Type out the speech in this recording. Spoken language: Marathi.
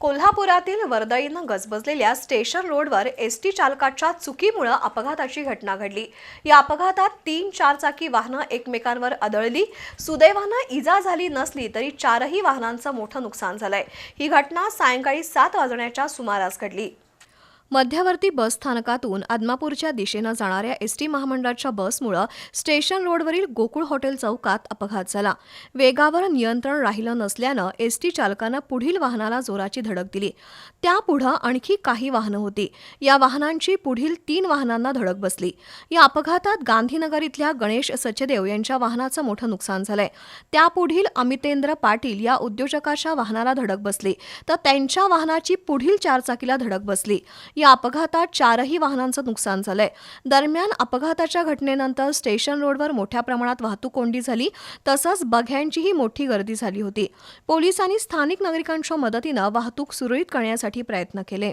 कोल्हापुरातील वर्दळीनं गजबजलेल्या स्टेशन रोडवर एस टी चालकाच्या चुकीमुळं अपघाताची घटना घडली. या अपघातात तीन चारचाकी वाहनं एकमेकांवर आदळली. सुदैवानं इजा झाली नसली तरी चारही वाहनांचं मोठं नुकसान झालंय. ही घटना सायंकाळी सात वाजण्याच्या सुमारास घडली. मध्यवर्ती बस स्थानकातून आदमापूरच्या दिशेनं जाणाऱ्या एस टी महामंडळाच्या बसमुळं स्टेशन रोडवरील गोकुळ हॉटेल चौकात अपघात झाला. वेगावर नियंत्रण राहिलं नसल्यानं एस टी चालकानं पुढील वाहनाला जोराची धडक दिली. त्यापुढं आणखी काही वाहनं होती. या वाहनांची पुढील तीन वाहनांना धडक बसली. या अपघातात गांधीनगर इथल्या गणेश सचदेव यांच्या वाहनाचं मोठं नुकसान झालंय. त्यापुढील अमितेंद्र पाटील या उद्योजकाच्या वाहनाला धडक बसली. तर त्यांच्या वाहनाची पुढील चारचाकीला धडक बसली. या अपघातात चारही वाहनांचं नुकसान झालंय. दरम्यान अपघाताच्या घटनेनंतर स्टेशन रोडवर मोठ्या प्रमाणात वाहतूक कोंडी झाली तसंच बघ्यांचीही मोठी गर्दी झाली होती. पोलिसांनी स्थानिक नागरिकांच्या मदतीनं वाहतूक सुरळीत करण्यासाठी प्रयत्न केले.